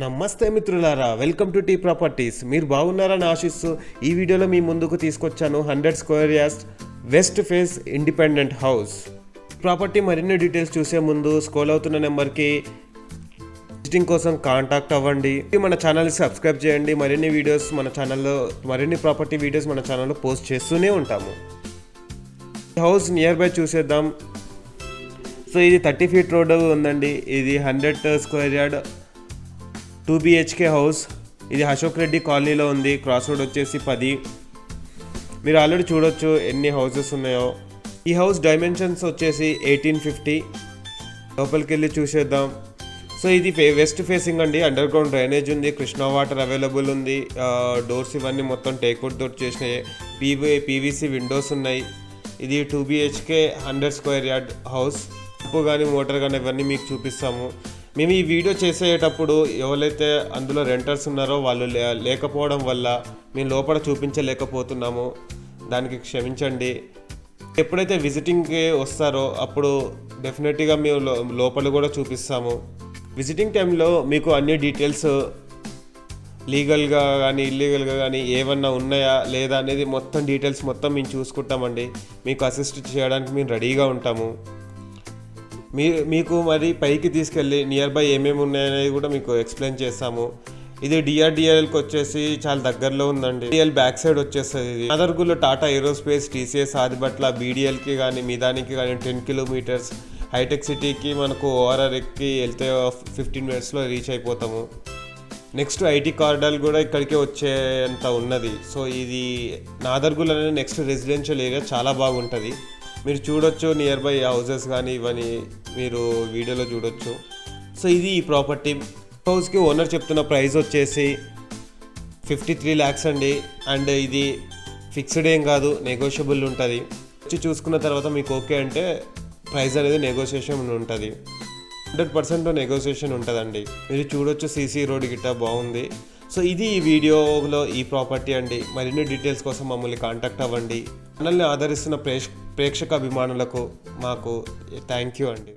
నమస్తే మిత్రులారా welcome to tea properties. మీరు బాగున్నారని ఆశిస్తూ ఈ వీడియోలో మీ ముందుకు తీసుకొచ్చాను hundred square yards west face independent house. Property మరిన్ని డీటెయిల్స్ చూసే ముందు స్కోల్ అవుతున్న నెంబర్కి విజిటింగ్ కోసం కాంటాక్ట్ అవ్వండి. మన ఛానల్ సబ్స్క్రైబ్ చేయండి. మరిన్ని వీడియోస్ మన ఛానల్లో మరిన్ని ప్రాపర్టీ వీడియోస్ మన ఛానల్లో పోస్ట్ చేస్తూనే ఉంటాము. హౌస్ నియర్ బై చూసేద్దాం. సో ఇది థర్టీ ఫీట్ రోడ్ ఉందండి. ఇది hundred square yard. Two BHK house. ఇది అశోక్ రెడ్డి కాలనీలో ఉంది. క్రాస్ రోడ్ వచ్చేసి పది. మీరు ఆల్రెడీ చూడొచ్చు ఎన్ని హౌసెస్ ఉన్నాయో. ఈ హౌస్ డైమెన్షన్స్ వచ్చేసి ఎయిటీన్ ఫిఫ్టీ. లోపలికి వెళ్ళి చూసేద్దాం. సో ఇది ఫే వెస్ట్ ఫేసింగ్ అండి. అండర్ గ్రౌండ్ డ్రైనేజ్ ఉంది. కృష్ణా వాటర్ అవైలబుల్ ఉంది. డోర్స్ ఇవన్నీ మొత్తం టేక్అవుట్ తోటి చేసినాయి. పీవీ పీవీసీ విండోస్ ఉన్నాయి. ఇది two BHK hundred square yard house. ఉప్పు కానీ మోటార్ కానీ ఇవన్నీ మీకు చూపిస్తాము. మేము ఈ వీడియో చేసేటప్పుడు ఎవరైతే అందులో రెంటర్స్ ఉన్నారో వాళ్ళు లే లేకపోవడం వల్ల మేము లోపల చూపించలేకపోతున్నాము. దానికి క్షమించండి. ఎప్పుడైతే విజిటింగ్కి వస్తారో అప్పుడు డెఫినెట్గా మేము లోపల కూడా చూపిస్తాము. విజిటింగ్ టైంలో మీకు అన్ని డీటెయిల్స్ లీగల్గా కానీ ఇల్లీగల్గా కానీ ఏమన్నా ఉన్నాయా లేదా అనేది మొత్తం డీటెయిల్స్ మొత్తం మేము చూసుకుంటామండి. మీకు అసిస్ట్ చేయడానికి మేము రెడీగా ఉంటాము. మీ మీకు మరి పైకి తీసుకెళ్ళి నియర్ బై ఏమేమి ఉన్నాయనేది కూడా మీకు ఎక్స్ప్లెయిన్ చేస్తాము. ఇది డిఆర్డిఎల్కి వచ్చేసి చాలా దగ్గరలో ఉందండి. డిఎల్ బ్యాక్ సైడ్ వచ్చేస్తుంది ఇది. అదర్గులో టాటా ఏరోస్పేస్ టీసీఎస్ ఆదిబట్ల బీడిఎల్కి కానీ మిదానికి కానీ టెన్ కిలోమీటర్స్ హైటెక్ సిటీకి మనకు ఓఆర్ఆర్ ఎక్కి వెళ్తే ఫిఫ్టీన్ మినిట్స్లో రీచ్ అయిపోతాము. నెక్స్ట్ ఐటీ కారిడార్ కూడా ఇక్కడికే వచ్చేంత ఉన్నది. సో ఇది నాదర్గుల్ అనే నెక్స్ట్ రెసిడెన్షియల్ ఏరియా చాలా బాగుంటుంది. మీరు చూడొచ్చు నియర్ బై హౌసెస్ కానీ ఇవన్నీ మీరు వీడియోలో చూడొచ్చు. సో ఇది ఈ ప్రాపర్టీ. హౌస్కి ఓనర్ చెప్తున్న ప్రైస్ వచ్చేసి ఫిఫ్టీ త్రీ ల్యాక్స్ అండి. అండ్ ఇది ఫిక్స్డ్ ఏం కాదు నెగోషియబుల్ ఉంటుంది. వచ్చి చూసుకున్న తర్వాత మీకు ఓకే అంటే ప్రైస్ అనేది నెగోషియేషన్ ఉంటుంది. హండ్రెడ్ పర్సెంట్ నెగోషియేషన్ ఉంటుందండి. మీరు చూడొచ్చు సీసీ రోడ్ గిట్ట బాగుంది. సో ఇది ఈ వీడియోలో ఈ ప్రాపర్టీ అండి. మరిన్ని డీటెయిల్స్ కోసం మమ్మల్ని కాంటాక్ట్ అవ్వండి. మనల్ని ఆదరిస్తున్న ప్రేక్ష ప్రేక్షక అభిమానులకు మాకు థ్యాంక్ యూ అండి.